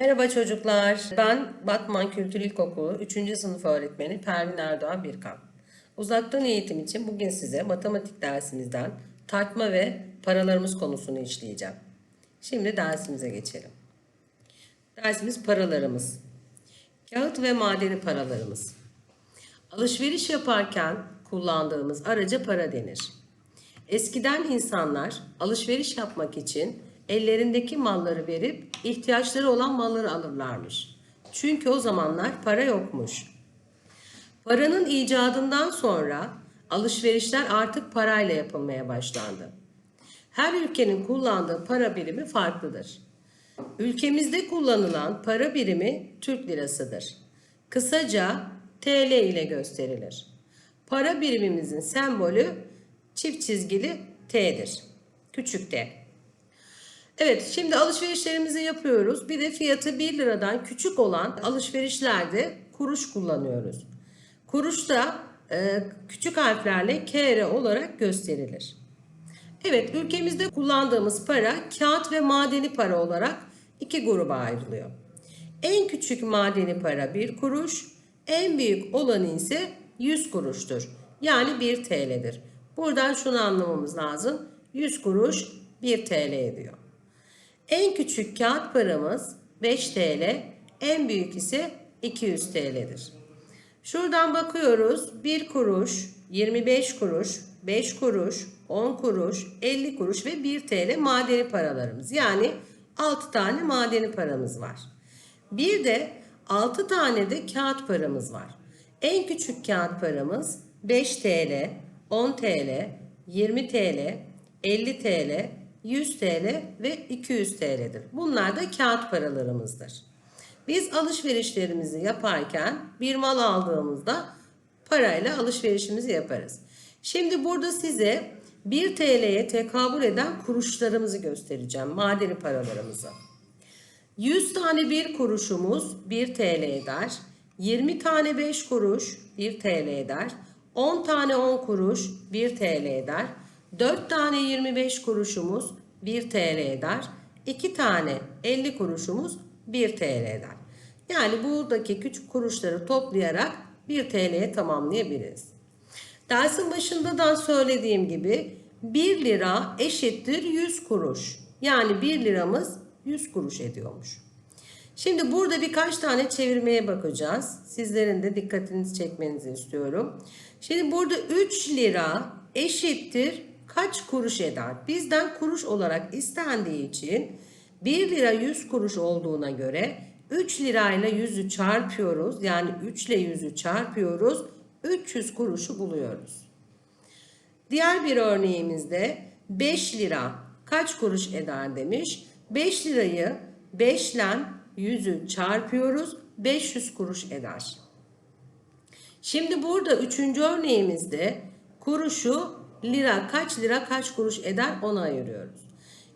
Merhaba çocuklar. Ben Batman Kültür İlkokulu 3. sınıf öğretmeni Pervin Erdoğan Birkan. Uzaktan eğitim için bugün size matematik dersimizden tartma ve paralarımız konusunu işleyeceğim. Şimdi dersimize geçelim. Dersimiz paralarımız. Kağıt ve madeni paralarımız. Alışveriş yaparken kullandığımız araca para denir. Eskiden insanlar alışveriş yapmak için ellerindeki malları verip ihtiyaçları olan malları alırlarmış. Çünkü o zamanlar para yokmuş. Paranın icadından sonra alışverişler artık parayla yapılmaya başlandı. Her ülkenin kullandığı para birimi farklıdır. Ülkemizde kullanılan para birimi Türk lirasıdır. Kısaca TL ile gösterilir. Para birimimizin sembolü çift çizgili T'dir. Küçük T. Evet şimdi alışverişlerimizi yapıyoruz. Bir de fiyatı 1 liradan küçük olan alışverişlerde kuruş kullanıyoruz. Kuruş da e, küçük harflerle KR olarak gösterilir. Evet ülkemizde kullandığımız para kağıt ve madeni para olarak iki gruba ayrılıyor. En küçük madeni para 1 kuruş, en büyük olanı ise 100 kuruştur. Yani 1 TL'dir. Buradan şunu anlamamız lazım. 100 kuruş 1 TL ediyor. En küçük kağıt paramız 5 TL, en büyük ise 200 TL'dir. Şuradan bakıyoruz 1 kuruş, 25 kuruş, 5 kuruş, 10 kuruş, 50 kuruş ve 1 TL madeni paralarımız. Yani 6 tane madeni paramız var. Bir de 6 tane de kağıt paramız var. En küçük kağıt paramız 5 TL, 10 TL, 20 TL, 50 TL, 100 TL ve 200 TL'dir. Bunlar da kağıt paralarımızdır. Biz alışverişlerimizi yaparken bir mal aldığımızda parayla alışverişimizi yaparız. Şimdi burada size 1 TL'ye tekabül eden kuruşlarımızı göstereceğim. Madeni paralarımızı. 100 tane bir kuruşumuz 1 TL eder. 20 tane 5 kuruş 1 TL eder. 10 tane 10 kuruş 1 TL eder. 4 tane 25 kuruşumuz 1 TL eder. 2 tane 50 kuruşumuz 1 TL eder. Yani buradaki küçük kuruşları toplayarak 1 TL'ye tamamlayabiliriz. Dersin başında da söylediğim gibi 1 lira eşittir 100 kuruş. Yani 1 liramız 100 kuruş ediyormuş. Şimdi burada birkaç tane çevirmeye bakacağız. Sizlerin de dikkatinizi çekmenizi istiyorum. Şimdi burada 3 lira eşittir kaç kuruş eder? Bizden kuruş olarak istendiği için 1 lira 100 kuruş olduğuna göre 3 lirayla 100'ü çarpıyoruz. Yani 3 ile 100'ü çarpıyoruz. 300 kuruşu buluyoruz. Diğer bir örneğimizde 5 lira kaç kuruş eder demiş. 5 lirayı 5 ile 100'ü çarpıyoruz. 500 kuruş eder. Şimdi burada üçüncü örneğimizde kuruşu lira kaç lira kaç kuruş eder onu ayırıyoruz.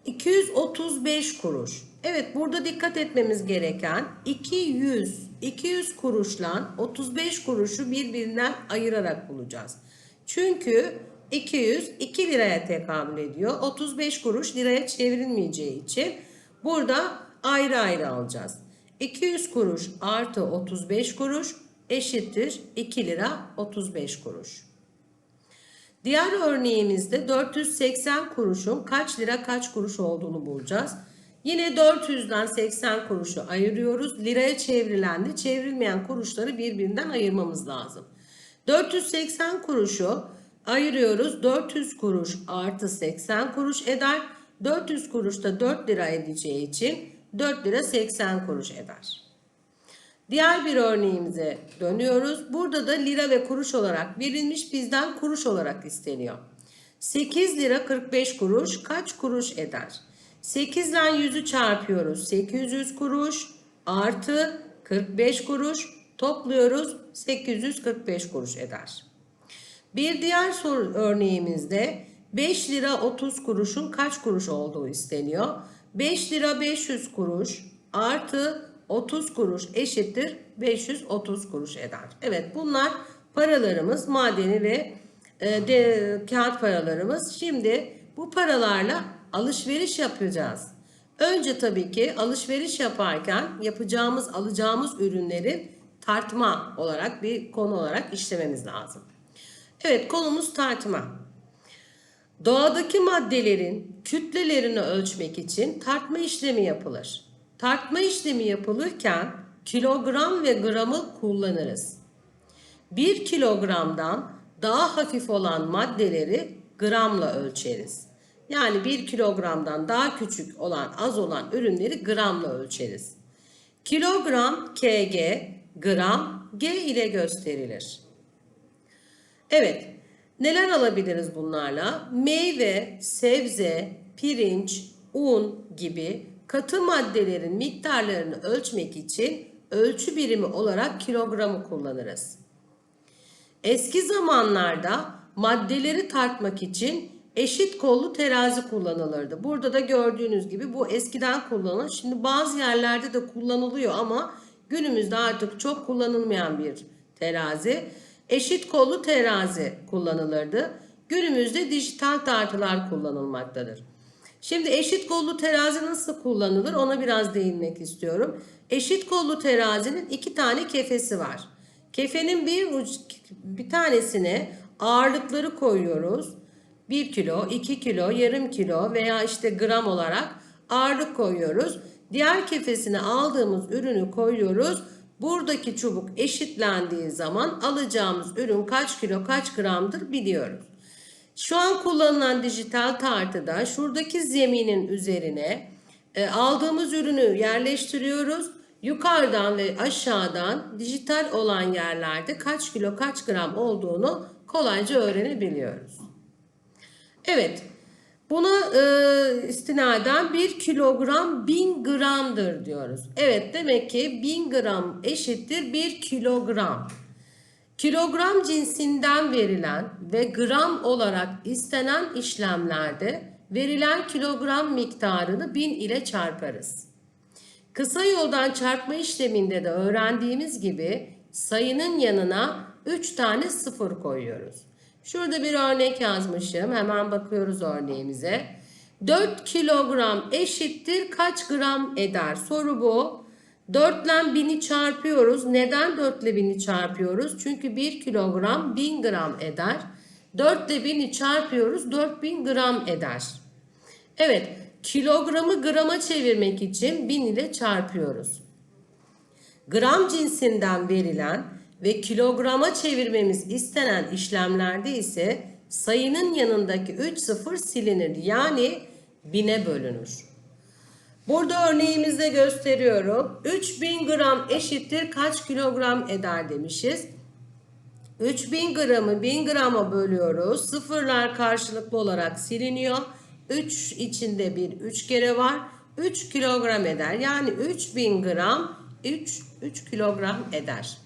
235 kuruş. Evet burada dikkat etmemiz gereken 200 200 kuruşla 35 kuruşu birbirinden ayırarak bulacağız. Çünkü 200 2 liraya tekabül ediyor. 35 kuruş liraya çevrilmeyeceği için burada ayrı ayrı alacağız. 200 kuruş artı 35 kuruş eşittir 2 lira 35 kuruş. Diğer örneğimizde 480 kuruşun kaç lira kaç kuruş olduğunu bulacağız. Yine 400'den 80 kuruşu ayırıyoruz. Liraya çevrilen de çevrilmeyen kuruşları birbirinden ayırmamız lazım. 480 kuruşu ayırıyoruz. 400 kuruş artı 80 kuruş eder. 400 kuruş da 4 lira edeceği için 4 lira 80 kuruş eder. Diğer bir örneğimize dönüyoruz. Burada da lira ve kuruş olarak verilmiş bizden kuruş olarak isteniyor. 8 lira 45 kuruş kaç kuruş eder? 8 ile 100'ü çarpıyoruz. 800 kuruş artı 45 kuruş topluyoruz. 845 kuruş eder. Bir diğer soru örneğimizde 5 lira 30 kuruşun kaç kuruş olduğu isteniyor. 5 lira 500 kuruş artı 30 kuruş eşittir 530 kuruş eder. Evet bunlar paralarımız madeni ve e, de, kağıt paralarımız. Şimdi bu paralarla alışveriş yapacağız. Önce tabii ki alışveriş yaparken yapacağımız, alacağımız ürünleri tartma olarak bir konu olarak işlememiz lazım. Evet konumuz tartma. Doğadaki maddelerin kütlelerini ölçmek için tartma işlemi yapılır. Tartma işlemi yapılırken kilogram ve gramı kullanırız. 1 kilogramdan daha hafif olan maddeleri gramla ölçeriz. Yani 1 kilogramdan daha küçük olan az olan ürünleri gramla ölçeriz. Kilogram kg, gram g ile gösterilir. Evet, neler alabiliriz bunlarla? Meyve, sebze, pirinç, un gibi katı maddelerin miktarlarını ölçmek için ölçü birimi olarak kilogramı kullanırız. Eski zamanlarda maddeleri tartmak için eşit kollu terazi kullanılırdı. Burada da gördüğünüz gibi bu eskiden kullanılır. Şimdi bazı yerlerde de kullanılıyor ama günümüzde artık çok kullanılmayan bir terazi. Eşit kollu terazi kullanılırdı. Günümüzde dijital tartılar kullanılmaktadır. Şimdi eşit kollu terazi nasıl kullanılır ona biraz değinmek istiyorum. Eşit kollu terazinin iki tane kefesi var. Kefenin bir uç, bir tanesine ağırlıkları koyuyoruz. 1 kilo, 2 kilo, yarım kilo veya işte gram olarak ağırlık koyuyoruz. Diğer kefesine aldığımız ürünü koyuyoruz. Buradaki çubuk eşitlendiği zaman alacağımız ürün kaç kilo kaç gramdır biliyoruz. Şu an kullanılan dijital tartıda şuradaki zeminin üzerine e, aldığımız ürünü yerleştiriyoruz. Yukarıdan ve aşağıdan dijital olan yerlerde kaç kilo kaç gram olduğunu kolayca öğrenebiliyoruz. Evet buna e, istinaden 1 kilogram 1000 gramdır diyoruz. Evet demek ki 1000 gram eşittir 1 kilogram. Kilogram cinsinden verilen ve gram olarak istenen işlemlerde verilen kilogram miktarını 1000 ile çarparız. Kısa yoldan çarpma işleminde de öğrendiğimiz gibi sayının yanına 3 tane sıfır koyuyoruz. Şurada bir örnek yazmışım. Hemen bakıyoruz örneğimize. 4 kilogram eşittir kaç gram eder? Soru bu. 4 ile 1000'i çarpıyoruz. Neden 4 ile 1000'i çarpıyoruz? Çünkü 1 kilogram 1000 gram eder. 4 ile 1000'i çarpıyoruz 4000 gram eder. Evet kilogramı grama çevirmek için 1000 ile çarpıyoruz. Gram cinsinden verilen ve kilograma çevirmemiz istenen işlemlerde ise sayının yanındaki 3 sıfır silinir. Yani bine bölünür. Burada örneğimizde gösteriyorum. 3000 gram eşittir kaç kilogram eder demişiz. 3000 gramı 1000 grama bölüyoruz. Sıfırlar karşılıklı olarak siliniyor. 3 içinde bir 3 kere var. 3 kilogram eder. Yani 3000 gram 3, 3 kilogram eder.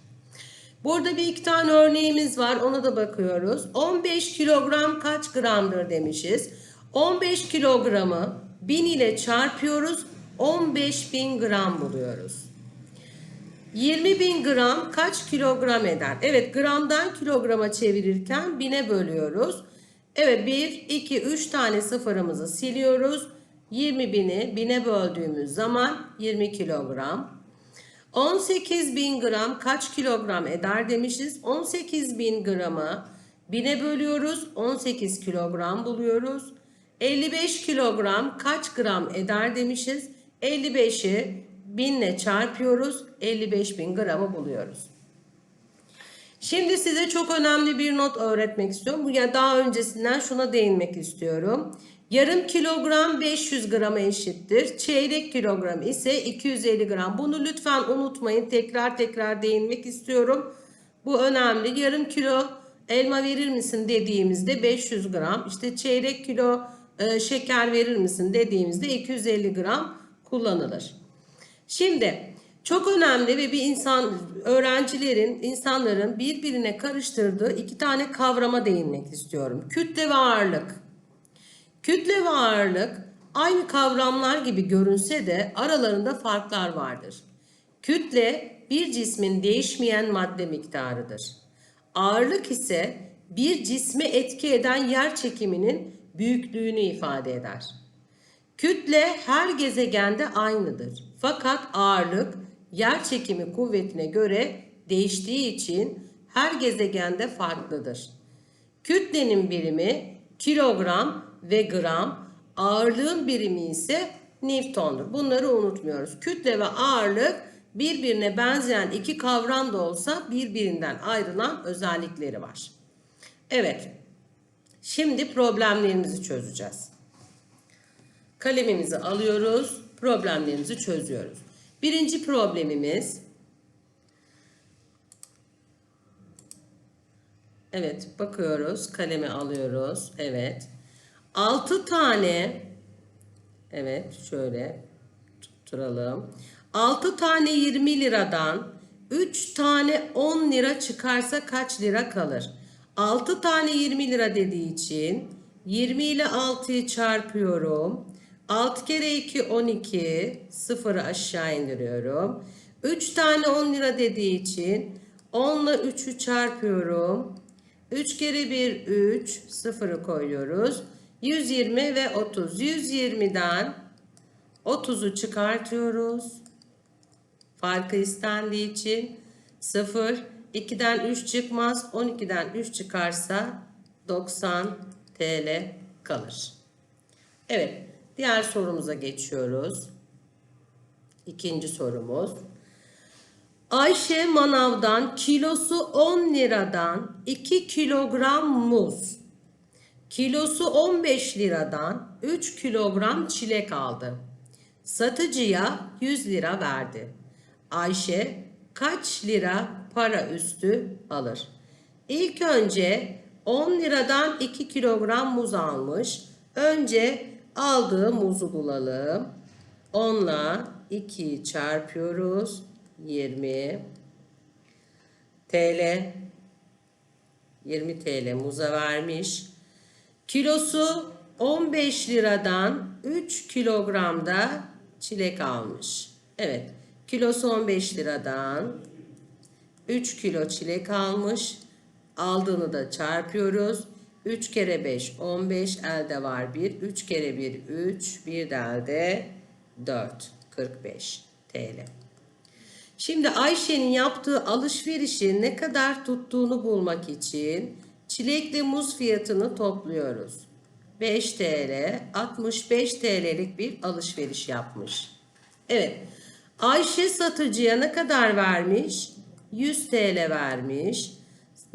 Burada bir iki tane örneğimiz var. Ona da bakıyoruz. 15 kilogram kaç gramdır demişiz. 15 kilogramı 1000 ile çarpıyoruz. 15 bin gram buluyoruz. 20 bin gram kaç kilogram eder? Evet gramdan kilograma çevirirken bine bölüyoruz. Evet 1, 2, 3 tane sıfırımızı siliyoruz. 20 bini bine böldüğümüz zaman 20 kilogram. 18 bin gram kaç kilogram eder demişiz. 18 bin gramı bine bölüyoruz. 18 kilogram buluyoruz. 55 kilogram kaç gram eder demişiz. 55'i 1000 ile çarpıyoruz. 55 bin gramı buluyoruz. Şimdi size çok önemli bir not öğretmek istiyorum. Bu ya daha öncesinden şuna değinmek istiyorum. Yarım kilogram 500 grama eşittir. Çeyrek kilogram ise 250 gram. Bunu lütfen unutmayın. Tekrar tekrar değinmek istiyorum. Bu önemli. Yarım kilo elma verir misin dediğimizde 500 gram. İşte çeyrek kilo e, şeker verir misin dediğimizde 250 gram kullanılır. Şimdi çok önemli ve bir insan öğrencilerin, insanların birbirine karıştırdığı iki tane kavrama değinmek istiyorum. Kütle ve ağırlık. Kütle ve ağırlık aynı kavramlar gibi görünse de aralarında farklar vardır. Kütle bir cismin değişmeyen madde miktarıdır. Ağırlık ise bir cisme etki eden yer çekiminin büyüklüğünü ifade eder. Kütle her gezegende aynıdır. Fakat ağırlık yer çekimi kuvvetine göre değiştiği için her gezegende farklıdır. Kütlenin birimi kilogram ve gram, ağırlığın birimi ise Newton'dur. Bunları unutmuyoruz. Kütle ve ağırlık birbirine benzeyen iki kavram da olsa birbirinden ayrılan özellikleri var. Evet. Şimdi problemlerimizi çözeceğiz. Kalemimizi alıyoruz, problemlerimizi çözüyoruz. Birinci problemimiz Evet, bakıyoruz. Kalemi alıyoruz. Evet. 6 tane Evet, şöyle tutturalım. 6 tane 20 liradan 3 tane 10 lira çıkarsa kaç lira kalır? 6 tane 20 lira dediği için 20 ile 6'yı çarpıyorum. 6 kere 2 12. Sıfırı aşağı indiriyorum. 3 tane 10 lira dediği için 10 ile 3'ü çarpıyorum. 3 kere 1 3. Sıfırı koyuyoruz. 120 ve 30. 120'den 30'u çıkartıyoruz. Farkı istendiği için 0. 2'den 3 çıkmaz. 12'den 3 çıkarsa 90 TL kalır. Evet. Diğer sorumuza geçiyoruz. İkinci sorumuz. Ayşe manavdan kilosu 10 liradan 2 kilogram muz, kilosu 15 liradan 3 kilogram çilek aldı. Satıcıya 100 lira verdi. Ayşe kaç lira para üstü alır? İlk önce 10 liradan 2 kilogram muz almış. Önce aldığı muzu bulalım. 10 ile 2'yi çarpıyoruz. 20 TL 20 TL muza vermiş. Kilosu 15 liradan 3 kilogramda çilek almış. Evet. Kilosu 15 liradan 3 kilo çilek almış. Aldığını da çarpıyoruz. 3 kere 5 15 elde var 1. 3 kere 1 3. Bir de elde 4. 45 TL. Şimdi Ayşe'nin yaptığı alışverişin ne kadar tuttuğunu bulmak için çilekli muz fiyatını topluyoruz. 5 TL, 65 TL'lik bir alışveriş yapmış. Evet. Ayşe satıcıya ne kadar vermiş? 100 TL vermiş.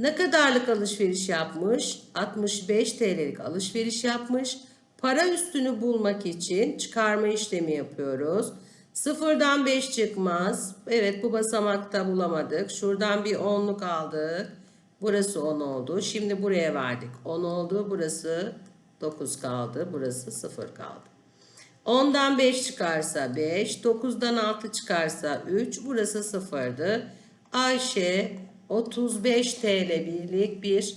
Ne kadarlık alışveriş yapmış? 65 TL'lik alışveriş yapmış. Para üstünü bulmak için çıkarma işlemi yapıyoruz. Sıfırdan 5 çıkmaz. Evet bu basamakta bulamadık. Şuradan bir 10'luk aldık. Burası 10 oldu. Şimdi buraya verdik. 10 oldu. Burası 9 kaldı. Burası 0 kaldı. 10'dan 5 çıkarsa 5. 9'dan 6 çıkarsa 3. Burası 0'dı. Ayşe 35 TL birlik bir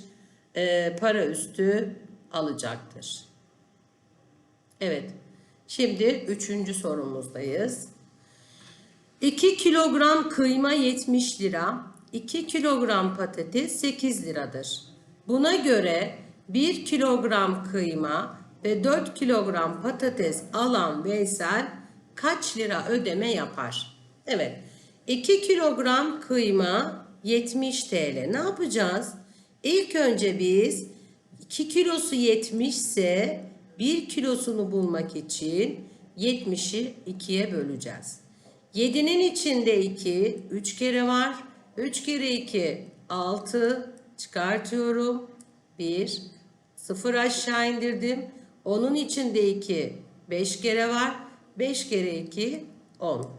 e, para üstü alacaktır. Evet. Şimdi üçüncü sorumuzdayız. 2 kilogram kıyma 70 lira, 2 kilogram patates 8 liradır. Buna göre 1 kilogram kıyma ve 4 kilogram patates alan Veysel kaç lira ödeme yapar? Evet. 2 kilogram kıyma 70 TL. Ne yapacağız? İlk önce biz 2 kilosu 70 ise 1 kilosunu bulmak için 70'i 2'ye böleceğiz. 7'nin içinde 2, 3 kere var. 3 kere 2, 6 çıkartıyorum. 1, 0 aşağı indirdim. Onun içinde 2, 5 kere var. 5 kere 2, 10.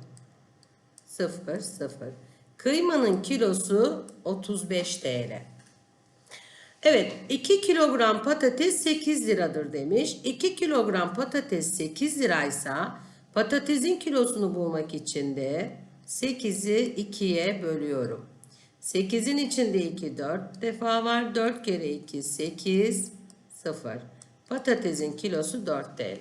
0, 0. Kıymanın kilosu 35 TL. Evet 2 kilogram patates 8 liradır demiş. 2 kilogram patates 8 liraysa patatesin kilosunu bulmak için de 8'i 2'ye bölüyorum. 8'in içinde 2 4 defa var. 4 kere 2 8 0. Patatesin kilosu 4 TL.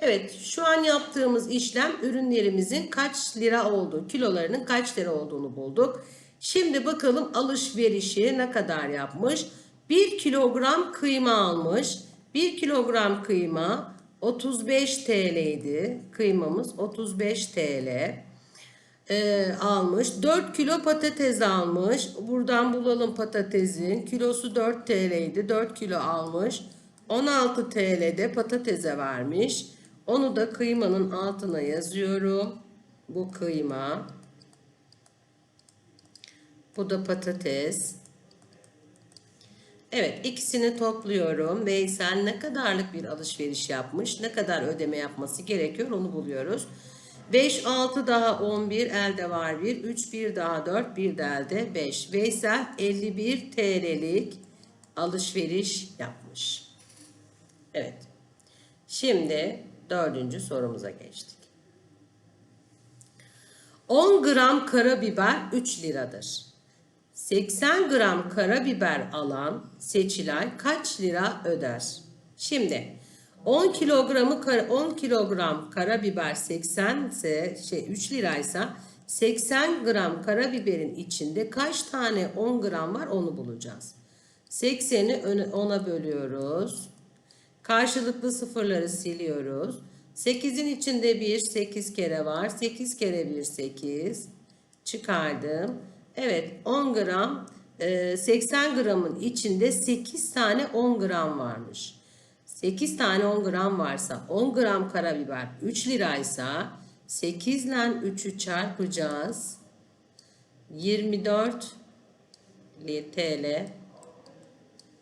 Evet şu an yaptığımız işlem ürünlerimizin kaç lira olduğu, kilolarının kaç lira olduğunu bulduk. Şimdi bakalım alışverişi ne kadar yapmış. 1 kilogram kıyma almış. 1 kilogram kıyma 35 TL idi. Kıymamız 35 TL e, almış. 4 kilo patates almış. Buradan bulalım patatesin. Kilosu 4 TL idi. 4 kilo almış. 16 TL'de patatese vermiş. Onu da kıymanın altına yazıyorum. Bu kıyma. Bu da patates. Evet ikisini topluyorum. Veysel ne kadarlık bir alışveriş yapmış, ne kadar ödeme yapması gerekiyor onu buluyoruz. 5, 6 daha 11 elde var 1, 3, 1 daha 4, 1 de elde 5. Veysel 51 TL'lik alışveriş yapmış. Evet. Şimdi dördüncü sorumuza geçtik. 10 gram karabiber 3 liradır. 80 gram karabiber alan Seçilay kaç lira öder? Şimdi 10 kilogramı kara- 10 kilogram karabiber 80 ise şey 3 liraysa 80 gram karabiberin içinde kaç tane 10 gram var onu bulacağız. 80'i öne- 10'a bölüyoruz. Karşılıklı sıfırları siliyoruz. 8'in içinde 1 8 kere var. 8 kere 1 8 çıkardım. Evet 10 gram e, 80 gramın içinde 8 tane 10 gram varmış. 8 tane 10 gram varsa 10 gram karabiber 3 liraysa 8 ile 3'ü çarpacağız. 24 TL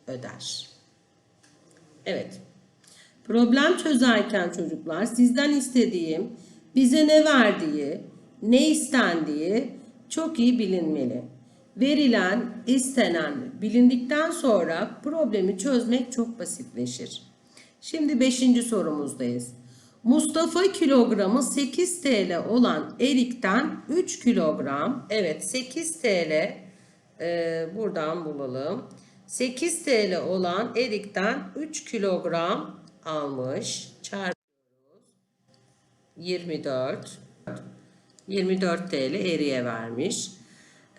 öder. Evet. Problem çözerken çocuklar sizden istediğim bize ne verdiği, ne istendiği çok iyi bilinmeli. Verilen, istenen bilindikten sonra problemi çözmek çok basitleşir. Şimdi 5. sorumuzdayız. Mustafa kilogramı 8 TL olan erikten 3 kilogram, evet 8 TL e, buradan bulalım. 8 TL olan erikten 3 kilogram almış. Çarpıyoruz. 24. 24 TL eriye vermiş.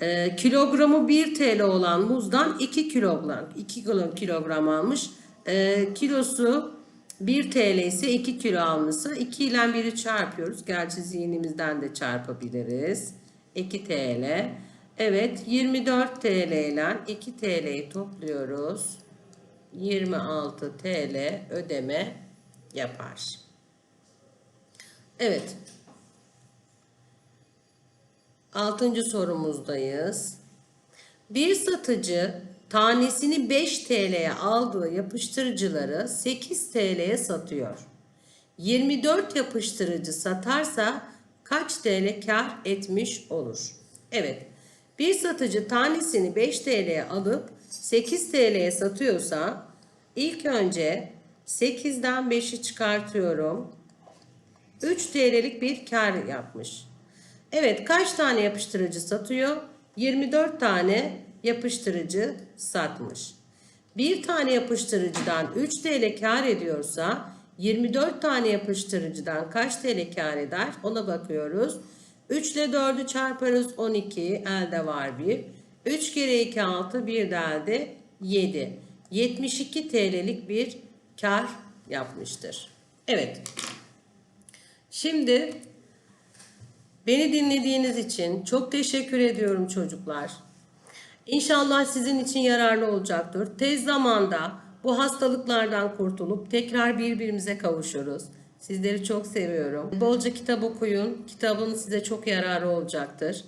Ee, kilogramı 1 TL olan muzdan 2 kilogram 2 kilo- kilogram almış. Ee, kilosu 1 TL ise 2 kilo almışsa 2 ile 1'i çarpıyoruz. Gerçi zihnimizden de çarpabiliriz. 2 TL. Evet 24 TL ile 2 TL'yi topluyoruz. 26 TL ödeme yapar. Evet. Altıncı sorumuzdayız. Bir satıcı tanesini 5 TL'ye aldığı yapıştırıcıları 8 TL'ye satıyor. 24 yapıştırıcı satarsa kaç TL kar etmiş olur? Evet. Bir satıcı tanesini 5 TL'ye alıp 8 TL'ye satıyorsa ilk önce 8'den 5'i çıkartıyorum. 3 TL'lik bir kar yapmış. Evet kaç tane yapıştırıcı satıyor? 24 tane yapıştırıcı satmış. Bir tane yapıştırıcıdan 3 TL kar ediyorsa 24 tane yapıştırıcıdan kaç TL kar eder? Ona bakıyoruz. 3 ile 4'ü çarparız 12 elde var 1. 3 kere 2 6 bir de elde 7. 72 TL'lik bir kar yapmıştır. Evet. Şimdi beni dinlediğiniz için çok teşekkür ediyorum çocuklar. İnşallah sizin için yararlı olacaktır. Tez zamanda bu hastalıklardan kurtulup tekrar birbirimize kavuşuruz. Sizleri çok seviyorum. Bolca kitap okuyun. Kitabın size çok yararı olacaktır.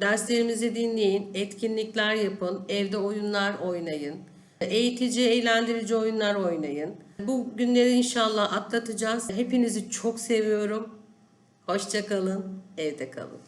Derslerimizi dinleyin, etkinlikler yapın, evde oyunlar oynayın. Eğitici, eğlendirici oyunlar oynayın. Bu günleri inşallah atlatacağız. Hepinizi çok seviyorum. Hoşça kalın, evde kalın.